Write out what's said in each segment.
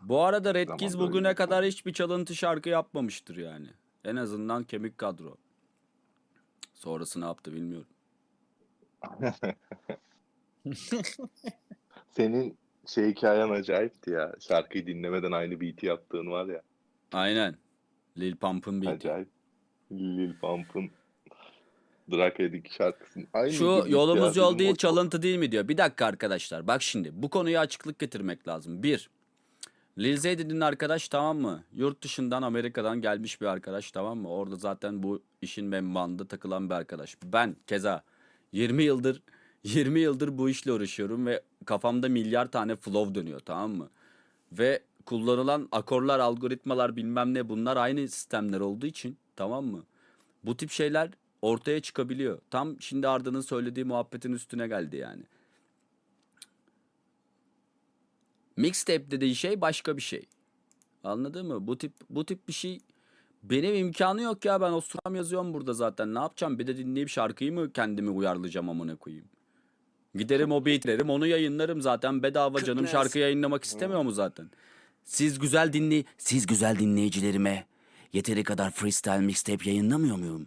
Bu arada Red Zamanda bugüne öyle. kadar hiçbir çalıntı şarkı yapmamıştır yani. En azından kemik kadro. Sonrası ne yaptı bilmiyorum. Senin şey hikayen acayipti ya. Şarkıyı dinlemeden aynı beat'i yaptığın var ya. Aynen. Lil Pump'ın beat'i. Acayip. Lil Pump'ın Drag Edik şarkısının aynı Şu beat yolumuz ya. yol değil o çalıntı değil mi diyor. Bir dakika arkadaşlar bak şimdi bu konuya açıklık getirmek lazım. Bir, Lil Zay dediğin arkadaş tamam mı? Yurt dışından Amerika'dan gelmiş bir arkadaş tamam mı? Orada zaten bu işin membanda takılan bir arkadaş. Ben keza 20 yıldır 20 yıldır bu işle uğraşıyorum ve kafamda milyar tane flow dönüyor tamam mı? Ve kullanılan akorlar, algoritmalar bilmem ne bunlar aynı sistemler olduğu için tamam mı? Bu tip şeyler ortaya çıkabiliyor. Tam şimdi Arda'nın söylediği muhabbetin üstüne geldi yani. Mixtape dediği şey başka bir şey. Anladın mı? Bu tip bu tip bir şey benim imkanı yok ya ben osuram yazıyorum burada zaten. Ne yapacağım? Bir de dinleyip şarkıyı mı kendimi uyarlayacağım amına koyayım? Giderim o beatlerim onu yayınlarım zaten bedava canım şarkı yayınlamak istemiyor mu zaten? Siz güzel dinley siz güzel dinleyicilerime yeteri kadar freestyle mixtape yayınlamıyor muyum?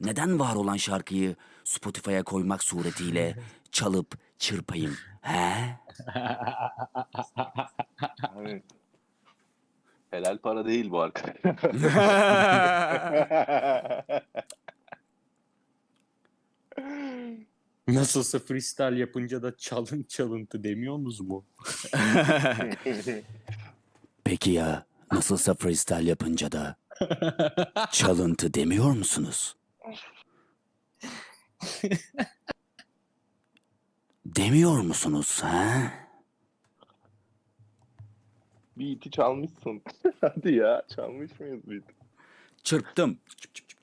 Neden var olan şarkıyı Spotify'a koymak suretiyle çalıp çırpayım? He? Evet. Helal para değil bu arkadaş. Nasılsa freestyle yapınca da çalın çalıntı demiyorsunuz mu? Peki ya nasılsa freestyle yapınca da çalıntı demiyor musunuz? Demiyor musunuz ha? Beat'i çalmışsın. Hadi ya çalmış mıyız beat? Çırptım. Çıp çıp